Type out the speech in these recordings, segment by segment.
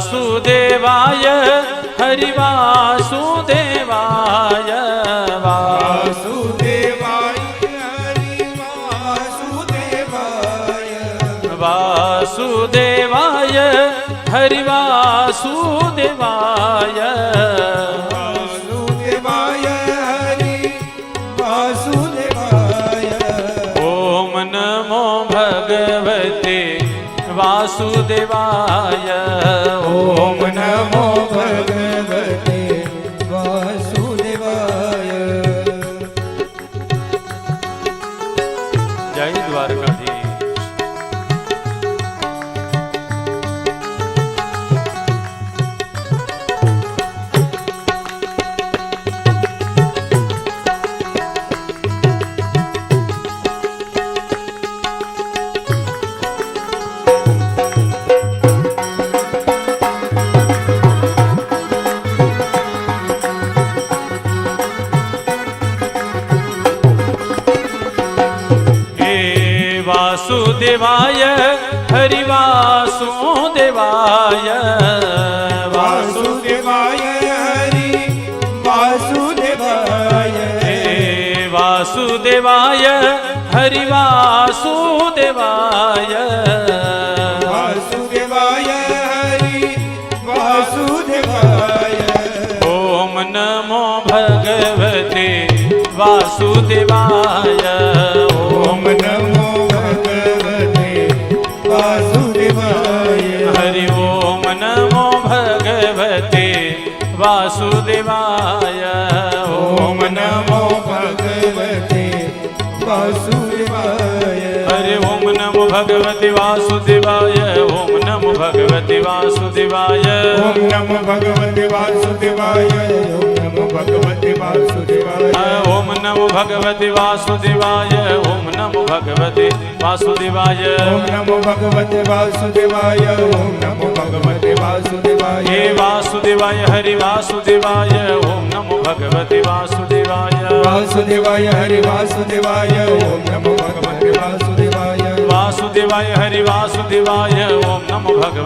देवासुदेवाय हरिवासुदेवाय वा वासुदेवाय हरि वासुदेवाय वासुदेवाय हरिवासुदेवाय वासुदेवाय વાસુદેવાય ઓમ નમો ભગવતે વાસુદેવાય જય દ્વારકાધીશ वासुदेवाय हरि वासुदेवाय वासुदेवाय हरि वासुदेवाय वासुदेवाय हरिवासुदेवाय वासुदेवाय हरि वासुदेवाय ॐ नमो भगवते वासुदेवाय। वासुदेवाय। हरि ओम नमो भगवते वासुदेवाय। ओम नमो भगवते वासुदेवाय। हरि ओम नमो भगवते वासुदेवाय। भगवते वासुदेवाय। ओम नमो भगवते वासुदेवाय। ओम नमो भगवते वासुदेवाय। ओम नमो भगवते वासुदेवाय। ओम नमो भगवते वासुदेवाय। ॐ नमो भगवते वासुदेवाय। ॐ नमो भगवते वासुदेवाय। हे वासुदेवाय हरि वासुदेवाय। ओम नमो भगवते वासुदेवाय। वासुदेवाय हरि वासुदेवाय। ओम नमो भगवते वासुदेवाय। वासुदेवाय हरि वासुदेवाय। ओम नमो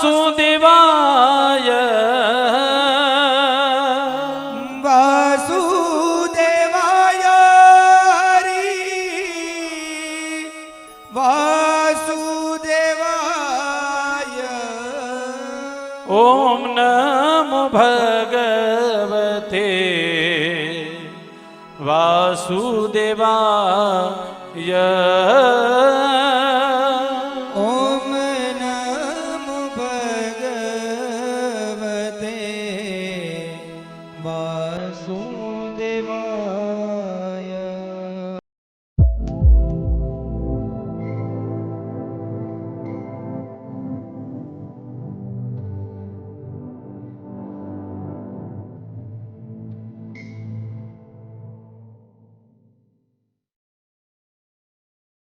વાસુદેવાય વાસુદેવાય વાસુદેવાય ઓમ નમો ભગવતે વાસુદેવાય